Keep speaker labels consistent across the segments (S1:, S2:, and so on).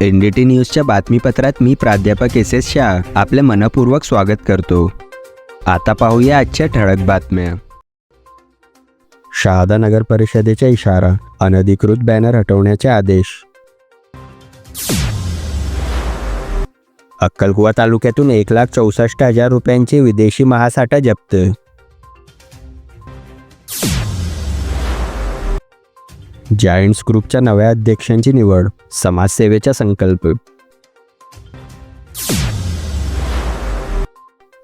S1: N D T न्यूजच्या बातमीपत्रात मी प्राध्यापक S S Shah आपले मनपूर्वक स्वागत करतो. आता पाहूया आजच्या ठळक बातम्या. शहादा नगर परिषदेचा इशारा अनधिकृत बॅनर हटवण्याचे आदेश. अक्कलकुवा तालुक्यातून एक लाख चौसष्ट हजार रुपयांचे विदेशी महासाठा जप्त. जायंट्स ग्रुपच्या नव्या अध्यक्षांची निवड समाजसेवेचा संकल्प.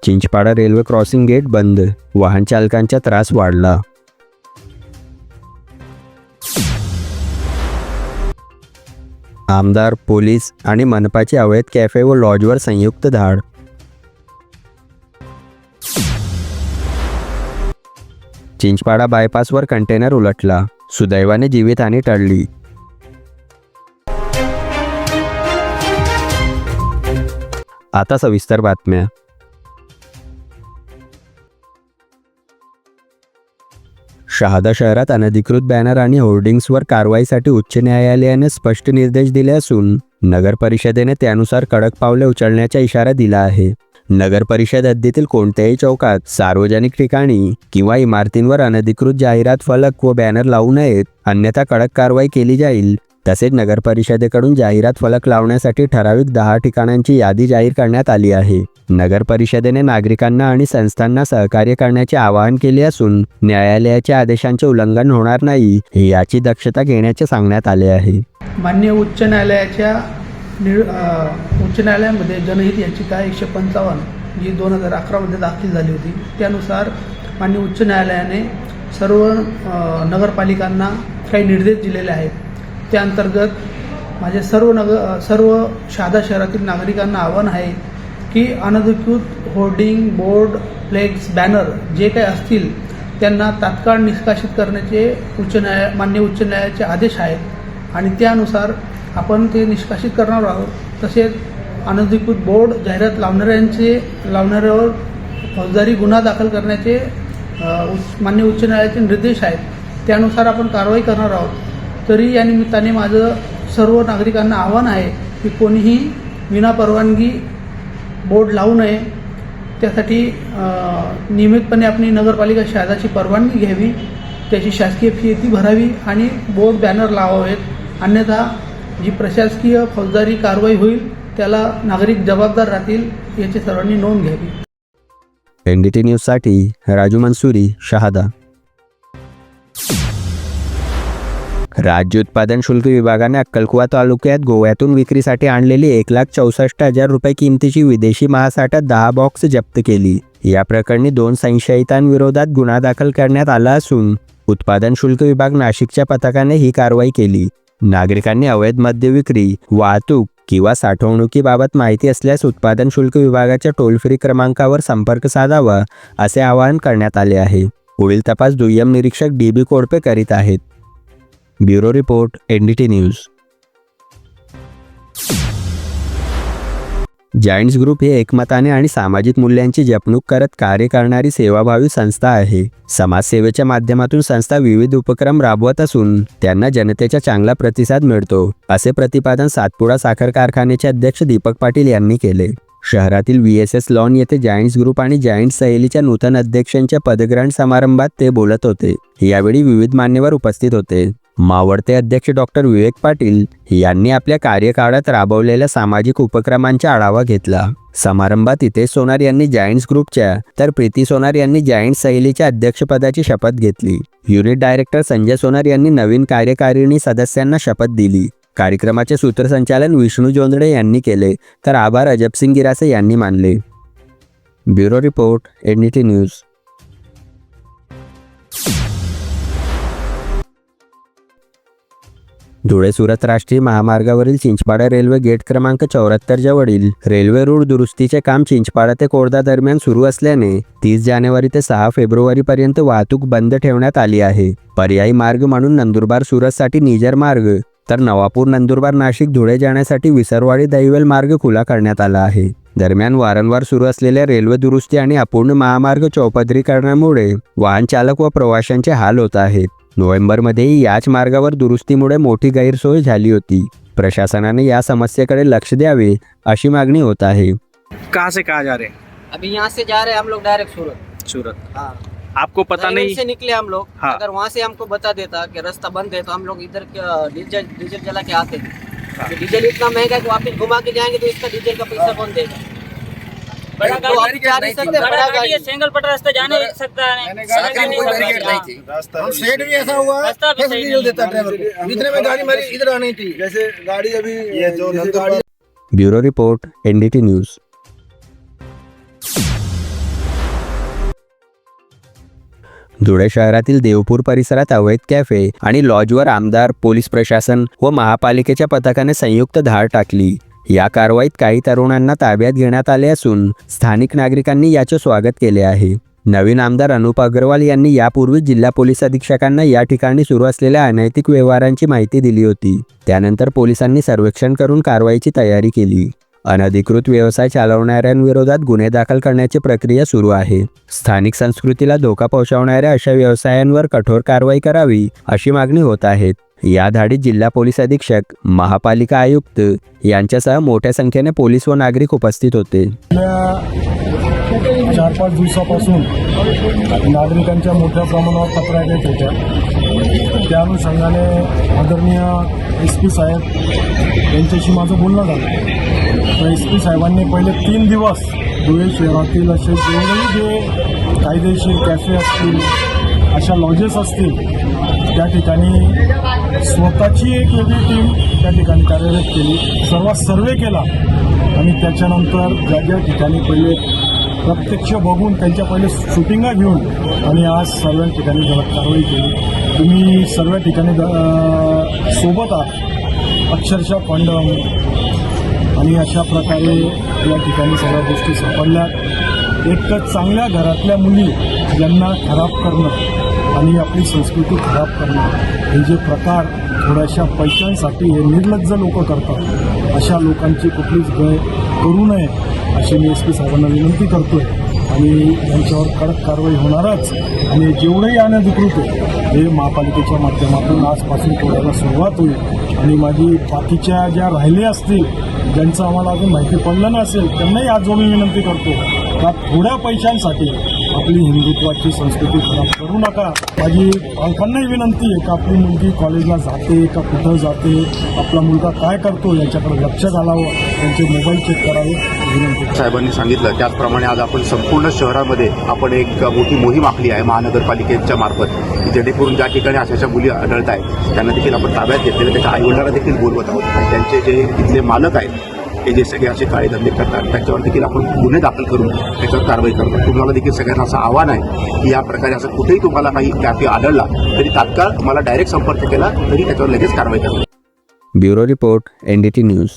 S1: चिंचपाडा रेल्वे क्रॉसिंग गेट बंद वाहन चालकांचा त्रास वाढला. आमदार पोलीस आणि मनपाचे अवैध कॅफे व लॉजवर संयुक्त धाड. चिंचपाडा बायपासवर कंटेनर उलटला. सुदैवाने जीवितहानी टळली. आता सविस्तर बातम्या. शहादा शहरात अनधिकृत बॅनर आणि होर्डिंग्सवर कारवाईसाठी उच्च न्यायालयाने स्पष्ट निर्देश दिले असून नगर परिषदेने त्यानुसार कडक पावले उचलण्याचा इशारा दिला आहे. नगरपरिषद हद्दीतील कोणत्याही चौकात सार्वजनिक ठिकाणी किंवा इमारतींवर अनधिकृत जाहिरात फलक व बॅनर लावू नयेत. अन्यथा कडक कारवाई केली जाईल. तसेच नगरपरिषदेकडून जाहिरात फलक लावण्यासाठी ठराविक दहा ठिकाणांची यादी जाहीर करण्यात आली आहे. नगर परिषदेने नागरिकांना आणि संस्थांना सहकार्य करण्याचे आवाहन केले असून न्यायालयाच्या आदेशांचे उल्लंघन होणार नाही याची दक्षता घेण्याचे सांगण्यात आले आहे.
S2: मान्य उच्च न्यायालयाच्या निळ उच्च न्यायालयामध्ये जनहित याचिका एकशे पंचावन्न जी दोन हजार अकरामध्ये दाखल झाली होती. त्यानुसार मान्य उच्च न्यायालयाने सर्व नगरपालिकांना काही निर्देश दिलेले आहेत. त्या अंतर्गत माझे सर्व नगर सर्व शहादा शहरातील नागरिकांना आव्हान आहे की अनधिकृत होर्डिंग बोर्ड फ्लेक्स बॅनर जे काही असतील त्यांना तात्काळ निष्कासित करण्याचे उच्च न्याय मान्य उच्च न्यायालयाचे आदेश आहेत. आणि त्यानुसार आपण ते निष्कासित करणार आहोत. तसेच अनधिकृत बोर्ड जाहिरात लावणाऱ्यांचे लावणाऱ्यावर फौजदारी गुन्हा दाखल करण्याचे उच्च- मान्य उच्च न्यायालयाचे निर्देश आहेत. त्यानुसार आपण कारवाई करणार आहोत. तरी या निमित्ताने माझं सर्व नागरिकांना आव्हान आहे की कोणीही विनापरवानगी बोर्ड लावू नये. त्यासाठी नियमितपणे आपली नगरपालिका शाळाची परवानगी घ्यावी. त्याची शासकीय फी ती भरावी आणि बोर्ड बॅनर लावावेत. अन्यथा जी प्रशासकीय फौजदारी कारवाई होईल त्याला नागरिक जबाबदार राहतील याची सर्वांनी नोंद घ्यावी.
S1: एनडीटी न्यूजसाठी राजू मंसुरी शहादा. राज्य उत्पादन शुल्क विभागाने अक्कलकुवा तालुक्यात गोव्यातून विक्रीसाठी आणलेली एक लाख चौसष्ट हजार रुपये किमतीची विदेशी महासाठा दहा बॉक्स जप्त केली. या प्रकरणी दोन संशयितांविरोधात गुन्हा दाखल करण्यात आला असून उत्पादन शुल्क विभाग नाशिकच्या पथकाने ही कारवाई केली. नागरिकांनी अवैध मद्य विक्री वाहतूक किंवा साठवणुकीबाबत माहिती असल्यास उत्पादन शुल्क विभागाच्या टोल फ्री क्रमांकावर संपर्क साधावा असे आवाहन करण्यात आले आहे. पुढील तपास दुय्यम निरीक्षक डी बी कोडपे करीत आहेत. Bureau report N D T news. Giants group हे एकमताने आणि सामाजिक मूल्यांची जपणूक करत कार्य करणारी सेवाभावी संस्था आहे. समाजसेवेच्या माध्यमातून संस्था विविध उपक्रम राबवत असून त्यांना जनतेचा चांगला प्रतिसाद मिळतो असे प्रतिपादन सातपुडा साखर कारखान्याचे अध्यक्ष दीपक पाटील यांनी केले. शहरातील व्ही एस एस लॉन येथे जायंट्स ग्रुप आणि जायंट्स सहलीच्या नूतन अध्यक्षांच्या पदग्रहण समारंभात ते बोलत होते. यावेळी विविध मान्यवर उपस्थित होते. मावळते अध्यक्ष डॉक्टर विवेक पाटील यांनी आपल्या कार्यकाळात राबवलेल्या सामाजिक उपक्रमांचा आढावा घेतला. समारंभात इथे सोनार यांनी जायंट्स ग्रुपच्या तर प्रीती सोनार यांनी जायंट्स सहलीच्या अध्यक्षपदाची शपथ घेतली. युनिट डायरेक्टर संजय सोनार यांनी नवीन कार्यकारिणी सदस्यांना शपथ दिली. कार्यक्रमाचे सूत्रसंचालन विष्णू जोंधळे यांनी केले तर आभार अजबसिंग गिरासे यांनी मानले. Bureau report N news. Dhule Surat राष्ट्रीय महामार्गावरील चिंचपाडा रेल्वे गेट क्रमांक चौऱ्याहत्तर जवळील रेल्वे रूळ दुरुस्तीचे काम चिंचपाडा ते कोर्दा दरम्यान सुरू असल्याने तीस जानेवारी ते सहा फेब्रुवारी पर्यंत वाहतूक बंद ठेवण्यात आली आहे. पर्यायी मार्ग म्हणून नंदुरबार सुरतसाठी निजर मार्ग तर नवापूर नंदुरबार नाशिक धुळे जाण्यासाठी विसरवाडी दैवेल मार्ग खुला करण्यात आला आहे. दरम्यान वारंवार सुरू असलेल्या रेल्वे दुरुस्ती आणि अपूर्ण महामार्ग चौपदरीकरणामुळे वाहन चालक व प्रवाशांचे हाल होत आहेत. नोव्हेंबरमध्येही याच मार्गावर दुरुस्तीमुळे मोठी गैरसोय झाली होती. प्रशासनाने या समस्येकडे लक्ष द्यावे अशी मागणी होत आहे.
S3: कहाँ से कहाँ जा रहे हैं?
S4: अभी यहाँ से जा रहे हैं हम लोग डायरेक्ट सूरत।
S3: सूरत।
S4: हाँ।
S3: आपको पता नहीं
S4: से निकले हम लोग।
S3: हाँ।
S4: अगर वहाँ से हमको बता देता कि रास्ता बंद है तो हम लोग इधर का डीजल डीजल जला के आते
S3: हाँ।
S4: तो डीजल इतना महँगा है कि वापस घुमा के जाएँगे तो इसका डीजल का पैसा कौन देगा?
S5: बड़ा
S4: तो आप जा नहीं सकते बड़ा
S5: गाड़ी
S4: गाड़ी
S5: है सिंगल पट रास्ता जा नहीं सकता है
S6: साथ में कोई बैरिकेड नहीं थी। हम सेट भी ऐसा हुआ
S5: रास्ता भी सही
S6: फैसिलिटी
S5: नहीं
S6: देता ड्राइवर को। इतने में गाड़ी मेरी इधर आनी थी। जैसे गाड़ी अभी ये जो गाड़ी
S1: bureau report NDT news. Dhule शहरातील देवपूर परिसरात अवैध कॅफे आणि लॉजवर आमदार पोलीस प्रशासन व महापालिकेच्या पथकाने संयुक्त धाड टाकली. या कारवाईत काही तरुणांना ताब्यात घेण्यात आले असून स्थानिक नागरिकांनी याचे स्वागत केले आहे. नवीन आमदार अनुप अग्रवाल यांनी यापूर्वी जिल्हा पोलीस अधीक्षकांना या ठिकाणी सुरू असलेल्या अनैतिक व्यवहारांची माहिती दिली होती. त्यानंतर पोलिसांनी सर्वेक्षण करून कारवाईची तयारी केली. अनधिकृत व्यवसाय चालवणाऱ्यांविरोधात गुन्हे दाखल करण्याची प्रक्रिया सुरू आहे. स्थानिक संस्कृतीला धोका पोहोचवणाऱ्या अशा व्यवसायांवर कठोर कारवाई करावी अशी मागणी होत आहेत या धाडीत जिल्हा पोलीस अधीक्षक महापालिका आयुक्त यांच्यासह मोठ्या संख्येने पोलीस व नागरिक उपस्थित होते.
S7: चार पाच दिवसापासून नागरिकांच्या मोठ्या प्रमाणावर तक्रारी येत होत्या. त्या अनुषंगाने आदरणीय एस पी साहेब यांच्याशी माझं बोलणं झालं. तर एस पी साहेबांनी पहिले तीन दिवस धुळे शहरातील असे जे कायदेशीर कॅफे असतील अशा लॉजेस असतील त्या ठिकाणी स्वतःची एक वेगळी टीम त्या ठिकाणी कार्यरत केली. सर्वात सर्वे केला आणि त्याच्यानंतर ज्या ज्या ठिकाणी पहिले प्रत्यक्ष बघून त्यांच्या पहिले शूटिंगा घेऊन आणि आज सर्व ठिकाणी जरा कारवाई केली. तुम्ही सर्व ठिकाणी सोबत आहात. अक्षरशः पंडम आणि अशा प्रकारे या ठिकाणी सगळ्या गोष्टी सापडल्या. एक तर चांगल्या घरातल्या मुली यांना खराब करणं आणि आपली संस्कृती खराब करणं हे जे प्रकार थोड्याशा पैशांसाठी हे निर्लज्ज लोक करतात अशा लोकांची कुठलीच गय करू नये अशी मी एस पी साहेबांना विनंती करतोय. आणि यांच्यावर कडक कारवाई होणारच. आणि जेवढंही अनधिकृत आहे हे महापालिकेच्या माध्यमातून आजपासून तोडायला सुरुवात होईल. आणि माझी बाकीच्या ज्या राहिल्या असतील ज्यांचं आम्हाला अजून माहिती पडलं नसेल त्यांनाही आज मी विनंती करतो का थोड्या पैशांसाठी आपली हिंदुत्वाची संस्कृती खराब करू नका. माझी पालकांनाही विनंती आहे का आपली मुलगी कॉलेजला जाते का कुठं जाते आपला मुलगा काय करतो याच्याकडे लक्ष घालावं त्यांचे मोबाईल चेक करावे विनंती.
S8: साहेबांनी सांगितलं त्याचप्रमाणे आज आपण संपूर्ण शहरामध्ये आपण एक मोठी मोहीम आखली आहे महानगरपालिकेच्या मार्फत की जेणेकरून ज्या ठिकाणी अशाच्या मुली आढळत आहेत त्यांना देखील आपण ताब्यात घेतलेले त्याच्या आईवडिलांना देखील बोलवत आहोत. त्यांचे जे इथले मालक आहेत हे जे सगळे असे काळे धंदे करतात. त्याच्यावर देखील आपण गुन्हे दाखल करून त्याच्यावर कारवाई करतो. तुम्हाला देखील सगळ्यांना असं आव्हान आहे की या प्रकारे असं कुठेही तुम्हाला काही कॅफे आढळला तरी तात्काळ तुम्हाला डायरेक्ट संपर्क केला तरी त्याच्यावर लगेच कारवाई करतो
S1: ब्युरो रिपोर्ट एनडीटी न्यूज.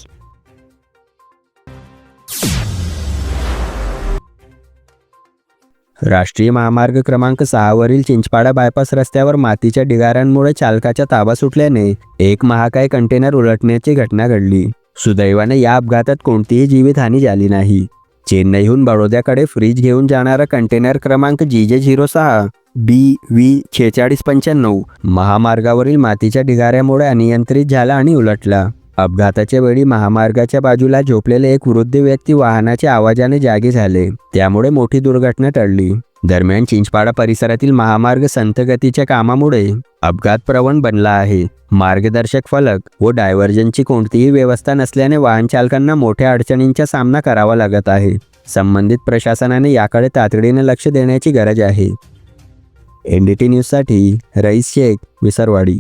S1: राष्ट्रीय महामार्ग क्रमांक सहावरील चिंचपाडा बायपास रस्त्यावर मातीच्या ढिगाऱ्यांमुळे चालकाच्या ताबा सुटल्याने एक महाकाय कंटेनर उलटण्याची घटना घडली. सुदैवाने या अपघातात कोणतीही जीवितहानी झाली नाही. चेन्नईहून बडोद्याकडे फ्रीज घेऊन जाणारा कंटेनर क्रमांक जी जे झिरो सहा बी व्ही छेचाळीस पंच्याण्णव महामार्गावरील मातीच्या ढिगाऱ्यामुळे अनियंत्रित झाला आणि उलटला. अपघाताच्या वेळी महामार्गाच्या बाजूला झोपलेले एक वृद्ध व्यक्ती वाहनाच्या आवाजाने जागी झाले. त्यामुळे मोठी दुर्घटना टळली. दरम्यान चिंचपाडा परिसरातील महामार्ग संथगतीच्या कामामुळे अपघात प्रवण बनला आहे. मार्गदर्शक फलक व डायव्हर्जनची कोणतीही व्यवस्था नसल्याने वाहन चालकांना मोठ्या अडचणींचा सामना करावा लागत आहे. संबंधित प्रशासनाने याकडे तातडीने लक्ष देण्याची गरज आहे. एनडीटी न्यूजसाठी रईस शेख विसरवाडी.